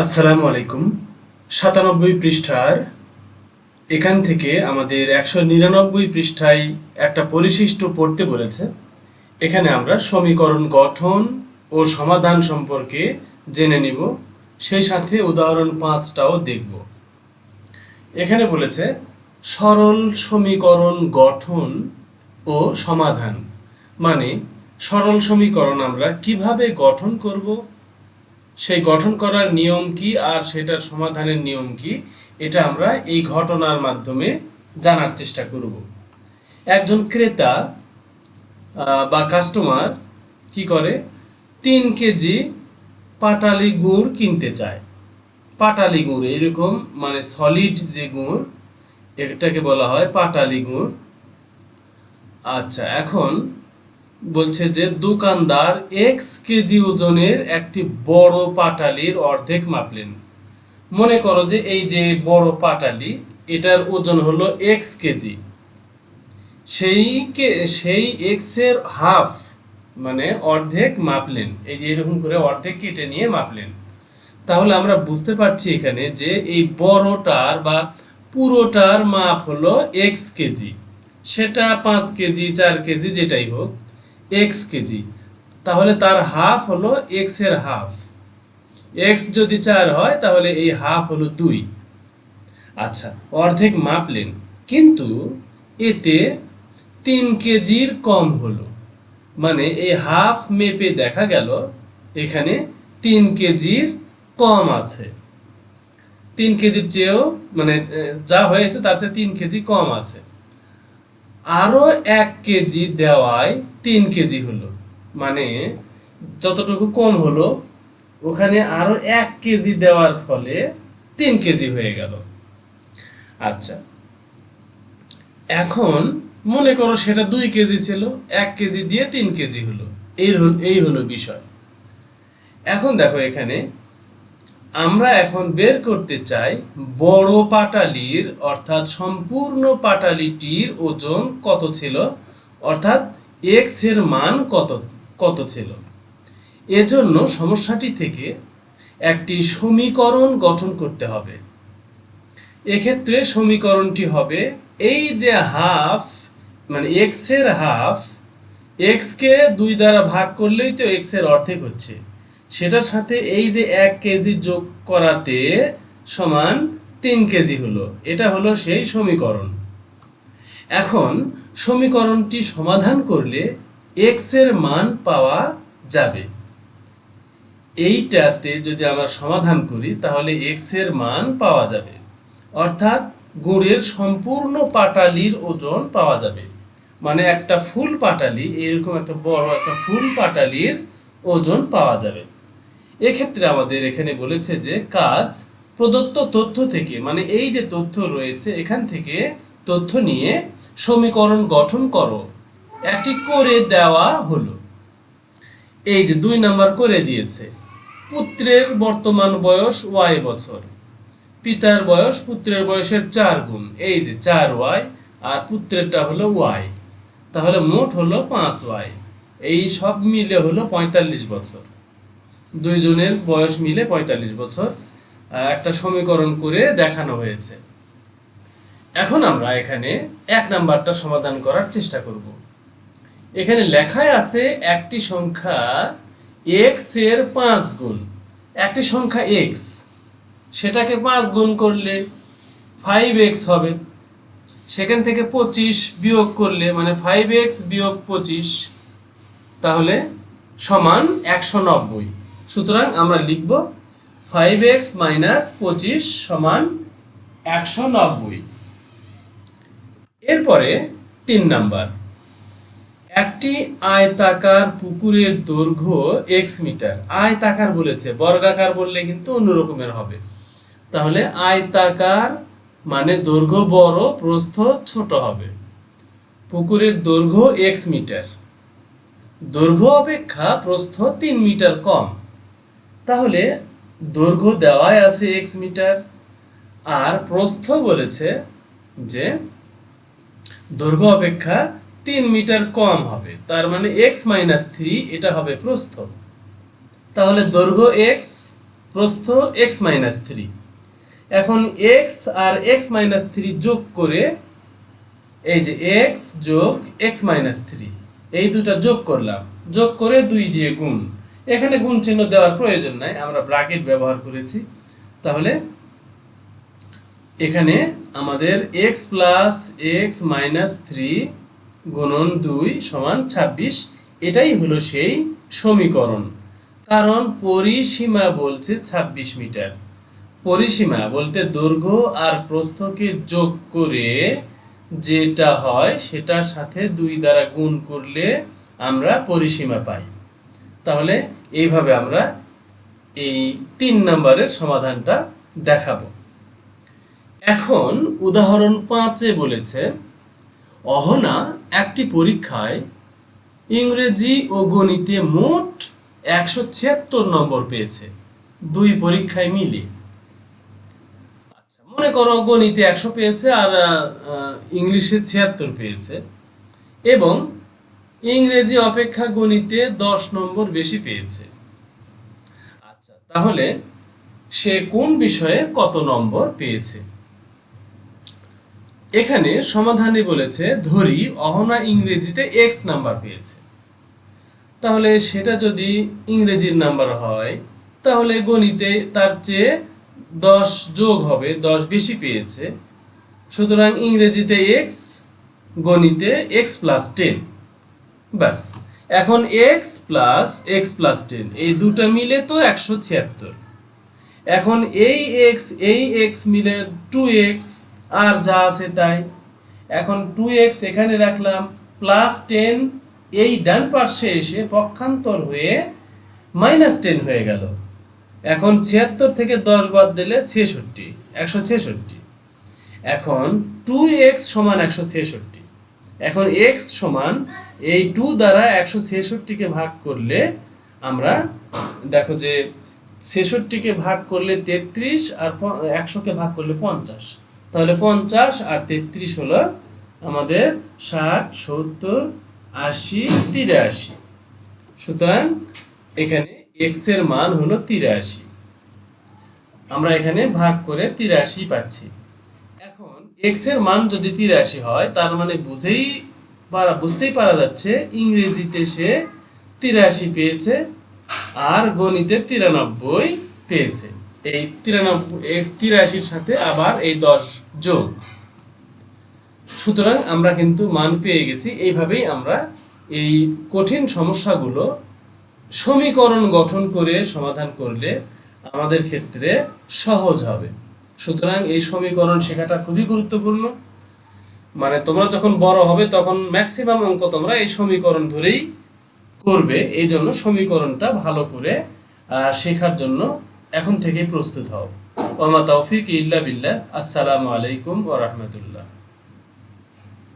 আসসালামু আলাইকুম। সাতানব্বই পৃষ্ঠার এখান থেকে আমাদের একশো নিরানব্বই পৃষ্ঠায় একটা পরিশিষ্ট পড়তে বলেছে। এখানে আমরা সমীকরণ গঠন ও সমাধান সম্পর্কে জেনে নিব। সেই সাথে উদাহরণ পাঁচটাও দেখব। এখানে বলেছে, সরল সমীকরণ গঠন ও সমাধান। মানে সরল সমীকরণ আমরা কীভাবে গঠন করব? সেই গঠন করার নিয়ম কি আর সেটার সমাধানের নিয়ম কি, এটা আমরা এই ঘটনার মাধ্যমে জানার চেষ্টা করব। একজন ক্রেতা বা কাস্টমার কি করে? তিন কেজি পাটালি গুড় কিনতে চায়। পাটালি গুড় এরকম মানে সলিড যে গুড়, এটাকে বলা হয় পাটালি গুড়। আচ্ছা এখন বলছে যে দোকানদার এক্স কেজি ওজনের একটি বড় পাটালির অর্ধেক মাপলেন। মনে করো যে এই যে বড় পাটালি, এটার ওজন হলো এক্স কেজি সেই কে, সেই এক্সের হাফ মানে অর্ধেক মাপলেন। এই যে এরকম করে অর্ধেক কেটে নিয়ে মাপলেন। তাহলে আমরা বুঝতে পারছি এখানে যে এই বড়টার বা পুরোটার মাপ হলো এক্স কেজি সেটা পাঁচ কেজি চার কেজি যেটাই হোক। X KG. তাহলে তার হাফ হলো এক্সের হাফ এক্স যদি চার হয়, তাহলে এই হাফ হলো দুই। আচ্ছা অর্ধেক মাপলেন। কিন্তু এতে তিন কেজির কম হলো। মানে এই হাফ মেপে দেখা গেল, এখানে তিন কেজির কম আছে। তিন কেজির চেয়েও মানে যা হয়েছে, তার চেয়ে তিন কেজি কম আছে। আরও এক কেজি দেওয়ায় তিন কেজি হলো। মানে যতটুকু কম হলো, ওখানে আরও এক কেজি দেওয়ার ফলে তিন কেজি হয়ে গেল। আচ্ছা এখন মনে করো সেটা দুই কেজি ছিল, এক কেজি দিয়ে তিন কেজি হলো। এই হল- এই হলো বিষয়। এখন দেখো এখানে আমরা এখন বের করতে চাই বড় পাটালির, অর্থাৎ সম্পূর্ণ পাটালিটির ওজন কত ছিল? অর্থাৎ এক্সের মান কত কত ছিল? এজন্য সমস্যাটি থেকে একটি সমীকরণ গঠন করতে হবে। এক্ষেত্রে সমীকরণটি হবে এই যে হাফ মানে এক্সের হাফ এক্স কে দুই দ্বারা ভাগ করলেই তো এক্সের অর্ধেক হচ্ছে। সেটার সাথে এই যে এক কেজি যোগ করাতে সমান তিন কেজি হলো, এটা হলো সেই সমীকরণ। এখন সমীকরণটি সমাধান করলে এক্সের মান পাওয়া যাবে। এইটাতে যদি আমরা সমাধান করি, তাহলে এক্সের মান পাওয়া যাবে। অর্থাৎ গুড়ের সম্পূর্ণ পাটালির ওজন পাওয়া যাবে। মানে একটা ফুল পাটালি, এরকম একটা বড় একটা ফুল পাটালির ওজন পাওয়া যাবে। এক্ষেত্রে আমাদের এখানে বলেছে যে কাজ প্রদত্ত তথ্য থেকে মানে এই যে তথ্য রয়েছে, এখান থেকে তথ্য নিয়ে সমীকরণ গঠন করো। একটি করে দেওয়া হলো। এই যে দুই নাম্বার করে দিয়েছে, পুত্রের বর্তমান বয়স ওয়াই বছর, পিতার বয়স পুত্রের বয়সের চার গুণ, এই যে চার ওয়াই, আর পুত্রেরটা হলো ওয়াই, তাহলে মোট হলো পাঁচ ওয়াই, এই সব মিলে হলো পঁয়তাল্লিশ বছর। দুইজনের বয়স মিলে পঁয়তাল্লিশ বছর একটা সমীকরণ করে দেখানো হয়েছে। এখন আমরা এখানে এক নাম্বারটা সমাধান করার চেষ্টা করব। এখানে লেখায় আছে একটি সংখ্যা এক্সের পাঁচ গুণ। একটি সংখ্যা এক্স সেটাকে পাঁচ গুণ করলে ফাইভ এক্স হবে। সেখান থেকে পঁচিশ বিয়োগ করলে মানে ফাইভ এক্স বিয়োগ পঁচিশ, তাহলে সমান একশো নব্বই। সুতরাং আমরা লিখব ফাইভ এক্স মাইনাস পঁচিশ সমান একশো নব্বই। এরপরে তিন নাম্বার। একটি আয়তাকার পুকুরের দৈর্ঘ্য এক্স মিটার। আয়তাকার বলেছে, বর্গাকার বললে কিন্তু অন্য রকমের হবে। তাহলে আয়তাকার মানে দৈর্ঘ্য বড়, প্রস্থ ছোট হবে। পুকুরের দৈর্ঘ্য এক্স মিটার। দৈর্ঘ্য অপেক্ষা প্রস্থ তিন মিটার কম। তাহলে দৈর্ঘ্য দেওয়াই আছে এক্স মিটার, আর প্রস্থ বলেছে যে দৈর্ঘ্য অপেক্ষা তিন মিটার কম হবে, তার মানে এক্স মাইনাস থ্রি এটা হবে প্রস্থ। তাহলে দৈর্ঘ্য এক্স প্রস্থ এক্স মাইনাস থ্রি এখন এক্স আর এক্স মাইনাস থ্রি যোগ করে, এই যে এক্স যোগ এক্স মাইনাস থ্রি এই দুটা যোগ করলাম, যোগ করে দুই দিয়ে গুণ। এখানে গুণ চিহ্ন দেওয়ার প্রয়োজন নাই, আমরা ব্রাকেট ব্যবহার করেছি। তাহলে এখানে আমাদের x plus x minus three গুণন দুই সমান ছাব্বিশ, এটাই হলো সেই সমীকরণ। কারণ পরিসীমা বলছে ছাব্বিশ মিটার। পরিসীমা বলতে দৈর্ঘ্য আর প্রস্থকে যোগ করে যেটা হয় সেটার সাথে দুই দ্বারা গুণ করলে আমরা পরিসীমা পাই। তাহলে এইভাবে আমরা এই তিন নম্বরের সমাধানটা দেখাবো। এখন উদাহরণ পাঁচে বলেছে, অহনা একটি পরীক্ষায় ইংরেজি ও গণিতে মোট একশো ছিয়াত্তর নম্বর পেয়েছে। দুই পরীক্ষায় মিলে। আচ্ছা মনে করো গণিতে একশো পেয়েছে আর ইংলিশে ছিয়াত্তর পেয়েছে। এবং ইংরেজি অপেক্ষা গণিতে দশ নম্বর বেশি পেয়েছে। আচ্ছা তাহলে সে কোন বিষয়ে কত নম্বর পেয়েছে? এখানে সমাধানে বলেছে, ধরি অহনা ইংরেজিতে এক্স নাম্বার পেয়েছে। তাহলে সেটা যদি ইংরেজির নাম্বার হয়, তাহলে গণিতে তার চেয়ে দশ যোগ হবে, দশ বেশি পেয়েছে। সুতরাং ইংরেজিতে এক্স গণিতে এক্স প্লাস টেন ব্যাস। এখন x plus x plus ten এই দুটো মিলে তো একশো ছিয়াত্তর। এখন এই এক্স এই এক্স মিলে টু এক্স আর যা আছে তাই। এখন টু এক্স এখানে রাখলাম প্লাস টেন এই ডান পার্শ্বে এসে পক্ষান্তর হয়ে মাইনাস টেন হয়ে গেল। এখন ছিয়াত্তর থেকে দশ বাদ দিলে ছেষট্টি, একশো ছেষট্টি। এখন টু এক্স সমান একশো ছেষট্টি। এখন এক্স সমান এই টু দ্বারা একশো ছেষট্টিকে ভাগ করলে আমরা দেখো যে ছেষট্টিকে ভাগ করলে তেত্রিশ আর একশোকে ভাগ করলে পঞ্চাশ। তাহলে পঞ্চাশ আর তেত্রিশ হলো আমাদের ষাট, সত্তর, আশি, তিরাশি। সুতরাং এখানে এক্সের মান হলো তিরাশি। আমরা এখানে ভাগ করে তিরাশি পাচ্ছি। এক্সের মান যদি তিরাশি হয়, তার মানে বুঝেই পারা, বুঝতেই পারা যাচ্ছে, ইংরেজিতে সে তিরাশি পেয়েছে আর গণিতে তিরানব্বই পেয়েছে। এই তিরানব্বই তিরাশির সাথে আবার এই দশ যোগ। সুতরাং আমরা কিন্তু মান পেয়ে গেছি, এইভাবেই আমরা এই কঠিন সমস্যাগুলো সমীকরণ গঠন করে সমাধান করলে আমাদের ক্ষেত্রে সহজ হবে। সুতরাং এই সমীকরণ শেখাটা খুবই গুরুত্বপূর্ণ। মানে তোমরা যখন বড় হবে, তখন ম্যাক্সিমাম অঙ্ক তোমরা এই সমীকরণ ধরেই করবে। এই জন্য সমীকরণটা ভালো করে শেখার জন্য এখন থেকেই প্রস্তুত হও। ওমা তৌফিক ইল্লা বিল্লাহ। আসসালামু আলাইকুম ওয়া রাহমাতুল্লাহ।